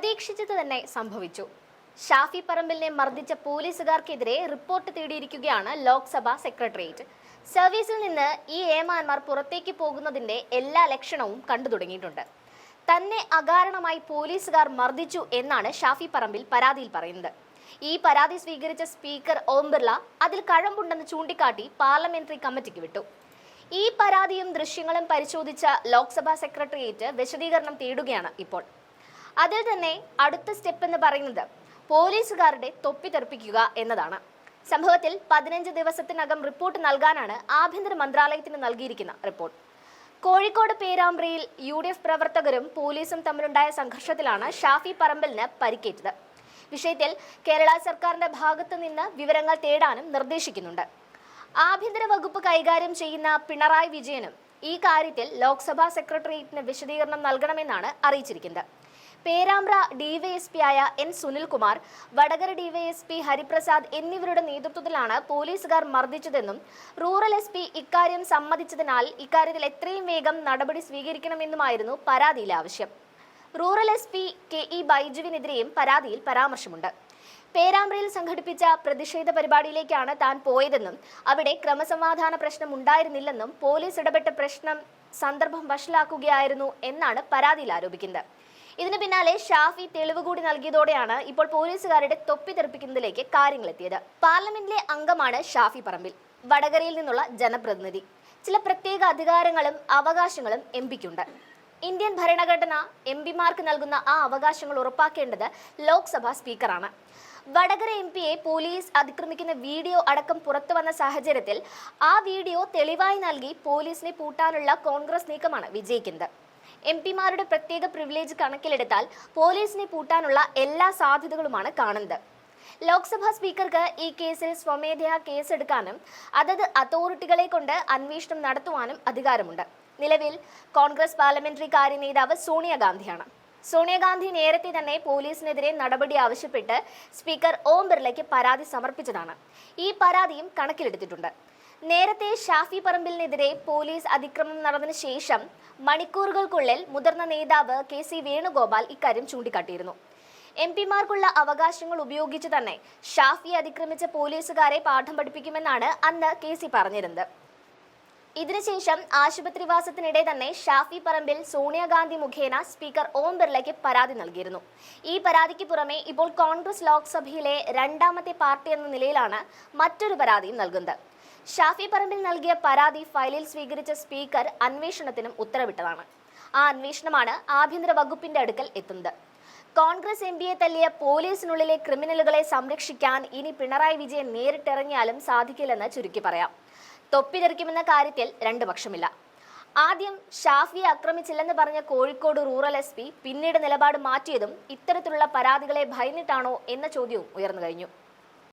പ്രതീക്ഷിച്ചത് തന്നെ സംഭവിച്ചു. ഷാഫി പറമ്പിലിനെ മർദ്ദിച്ച പോലീസുകാർക്കെതിരെ റിപ്പോർട്ട് തേടിയിരിക്കുകയാണ് ലോക്സഭാ സെക്രട്ടേറിയറ്റ്. സർവീസിൽ നിന്ന് ഈ ഏമാന്മാർ പുറത്തേക്ക് പോകുന്നതിന്റെ എല്ലാ ലക്ഷണവും കണ്ടു തുടങ്ങിയിട്ടുണ്ട്. തന്നെ അകാരണമായി പോലീസുകാർ മർദ്ദിച്ചു എന്നാണ് ഷാഫി പറമ്പിൽ പരാതിയിൽ പറയുന്നത്. ഈ പരാതി സ്വീകരിച്ച സ്പീക്കർ ഓം ബിർള അതിൽ കഴമ്പുണ്ടെന്ന് ചൂണ്ടിക്കാട്ടി പാർലമെന്ററി കമ്മിറ്റിക്ക് വിട്ടു. ഈ പരാതിയും ദൃശ്യങ്ങളും പരിശോധിച്ച ലോക്സഭാ സെക്രട്ടേറിയറ്റ് വിശദീകരണം തേടുകയാണ് ഇപ്പോൾ. അതിൽ തന്നെ അടുത്ത സ്റ്റെപ്പ് എന്ന് പറയുന്നത് പോലീസുകാരുടെ തൊപ്പി തെറിപ്പിക്കുക എന്നതാണ്. സംഭവത്തിൽ പതിനഞ്ച് ദിവസത്തിനകം റിപ്പോർട്ട് നൽകാനാണ് ആഭ്യന്തര മന്ത്രാലയത്തിന് നൽകിയിരിക്കുന്ന റിപ്പോർട്ട് കോഴിക്കോട് പേരാമ്പ്രയിൽ യു ഡി എഫ് പ്രവർത്തകരും പോലീസും തമ്മിലുണ്ടായ സംഘർഷത്തിലാണ് ഷാഫി പറമ്പലിന് പരിക്കേറ്റത്. വിഷയത്തിൽ കേരള സർക്കാരിന്റെ ഭാഗത്തു നിന്ന് വിവരങ്ങൾ തേടാനും നിർദ്ദേശിക്കുന്നുണ്ട്. ആഭ്യന്തര വകുപ്പ് കൈകാര്യം ചെയ്യുന്ന പിണറായി വിജയനും ഈ കാര്യത്തിൽ ലോക്സഭാ സെക്രട്ടേറിയറ്റിന് വിശദീകരണം നൽകണമെന്നാണ് അറിയിച്ചിരിക്കുന്നത്. പേരാമ്പ്ര ഡിവൈഎസ്പിയായ എൻ സുനിൽകുമാർ വടകര ഡിവൈഎസ്പി ഹരിപ്രസാദ് എന്നിവരുടെ നേതൃത്വത്തിലാണ് പോലീസുകാർ മർദ്ദിച്ചതെന്നും റൂറൽ എസ് പി ഇക്കാര്യം സമ്മതിച്ചതിനാൽ ഇക്കാര്യത്തിൽ എത്രയും വേഗം നടപടി സ്വീകരിക്കണമെന്നുമായിരുന്നു പരാതിയിലെ ആവശ്യം. Rural S P K E ബൈജുവിനെതിരെയും പരാതിയിൽ പരാമർശമുണ്ട്. പേരാമ്പ്രയിൽ സംഘടിപ്പിച്ച പ്രതിഷേധ പരിപാടിയിലേക്കാണ് താൻ പോയതെന്നും അവിടെ ക്രമസമാധാന പ്രശ്നം ഉണ്ടായിരുന്നില്ലെന്നും പോലീസ് ഇടപെട്ട പ്രശ്നം സന്ദർഭം വഷളാക്കുകയായിരുന്നു എന്നാണ് പരാതിയിൽ ആരോപിക്കുന്നത്. ഇതിന് പിന്നാലെ ഷാഫി തെളിവ് കൂടി നൽകിയതോടെയാണ് ഇപ്പോൾ പോലീസുകാരുടെ തൊപ്പി തെറിപ്പിക്കുന്നതിലേക്ക് കാര്യങ്ങൾ എത്തിയത് പാർലമെന്റിലെ അംഗമാണ് ഷാഫി പറമ്പിൽ. വടകരയിൽ നിന്നുള്ള ജനപ്രതിനിധി. ചില പ്രത്യേക അധികാരങ്ങളും അവകാശങ്ങളും എം പിക്കുണ്ട്. ഇന്ത്യൻ ഭരണഘടന എം പിമാർക്ക് നൽകുന്ന ആ അവകാശങ്ങൾ ഉറപ്പാക്കേണ്ടത് ലോക്സഭാ സ്പീക്കറാണ്. വടകര എം പിയെ പോലീസ് അതിക്രമിക്കുന്ന വീഡിയോ അടക്കം പുറത്തു വന്ന സാഹചര്യത്തിൽ ആ വീഡിയോ തെളിവായി നൽകി പോലീസിനെ പൂട്ടാനുള്ള കോൺഗ്രസ് നീക്കമാണ് വിജയിക്കുന്നത്. എം പിമാരുടെ പ്രത്യേക പ്രിവിലേജ് കണക്കിലെടുത്താൽ പോലീസിനെ പൂട്ടാനുള്ള എല്ലാ സാധ്യതകളുമാണ് കാണുന്നത്. ലോക്സഭാ സ്പീക്കർക്ക് ഈ കേസിൽ സ്വമേധയാ കേസെടുക്കാനും അതത് അതോറിറ്റികളെ കൊണ്ട് അന്വേഷണം നടത്തുവാനും അധികാരമുണ്ട്. നിലവിൽ കോൺഗ്രസ് പാർലമെന്ററി കാര്യ നേതാവ് സോണിയാഗാന്ധിയാണ് സോണിയാഗാന്ധി നേരത്തെ തന്നെ പോലീസിനെതിരെ നടപടി ആവശ്യപ്പെട്ട് സ്പീക്കർ ഓം ബിർളയ്ക്ക് പരാതി സമർപ്പിച്ചതാണ്. ഈ പരാതിയും കണക്കിലെടുത്തിട്ടുണ്ട്. നേരത്തെ ഷാഫി പറമ്പിലിനെതിരെ പോലീസ് അതിക്രമം നടന്നതിന് ശേഷം മണിക്കൂറുകൾക്കുള്ളിൽ മുതിർന്ന നേതാവ് കെ സി വേണുഗോപാൽ ഇക്കാര്യം ചൂണ്ടിക്കാട്ടിയിരുന്നു. എം പിമാർക്കുള്ള അവകാശങ്ങൾ ഉപയോഗിച്ച് തന്നെ ഷാഫി അതിക്രമിച്ച പോലീസുകാരെ പാഠം പഠിപ്പിക്കുമെന്നാണ് അന്ന് കെ സി പറഞ്ഞിരുന്നത്. ഇതിനുശേഷം ആശുപത്രിവാസത്തിനിടെ തന്നെ ഷാഫി പറമ്പിൽ സോണിയാഗാന്ധി മുഖേന സ്പീക്കർ ഓം ബിർളയ്ക്ക് പരാതി നൽകിയിരുന്നു. ഈ പരാതിക്ക് പുറമെ ഇപ്പോൾ കോൺഗ്രസ് ലോക്സഭയിലെ രണ്ടാമത്തെ പാർട്ടി എന്ന നിലയിലാണ് മറ്റൊരു പരാതിയും നൽകുന്നത്. ഷാഫി പറമ്പിൽ നൽകിയ പരാതി ഫയലിൽ സ്വീകരിച്ച സ്പീക്കർ അന്വേഷണത്തിനും ഉത്തരവിട്ടതാണ്. ആ അന്വേഷണമാണ് ആഭ്യന്തര വകുപ്പിന്റെ അടുക്കൽ എത്തുന്നത്. കോൺഗ്രസ് എം പിയെ തല്ലിയ പോലീസിനുള്ളിലെ ക്രിമിനലുകളെ സംരക്ഷിക്കാൻ ഇനി പിണറായി വിജയൻ നേരിട്ടിറങ്ങിയാലും സാധിക്കില്ലെന്ന് ചുരുക്കി പറയാം. തൊപ്പിതെറിക്കുമെന്ന കാര്യത്തിൽ രണ്ടു പക്ഷമില്ല. ആദ്യം ഷാഫിയെ ആക്രമിച്ചില്ലെന്ന് പറഞ്ഞ കോഴിക്കോട് റൂറൽ എസ് പി പിന്നീട് നിലപാട് മാറ്റിയതും ഇത്തരത്തിലുള്ള പരാതികളെ ഭയന്നിട്ടാണോ എന്ന ചോദ്യവും ഉയർന്നു കഴിഞ്ഞു.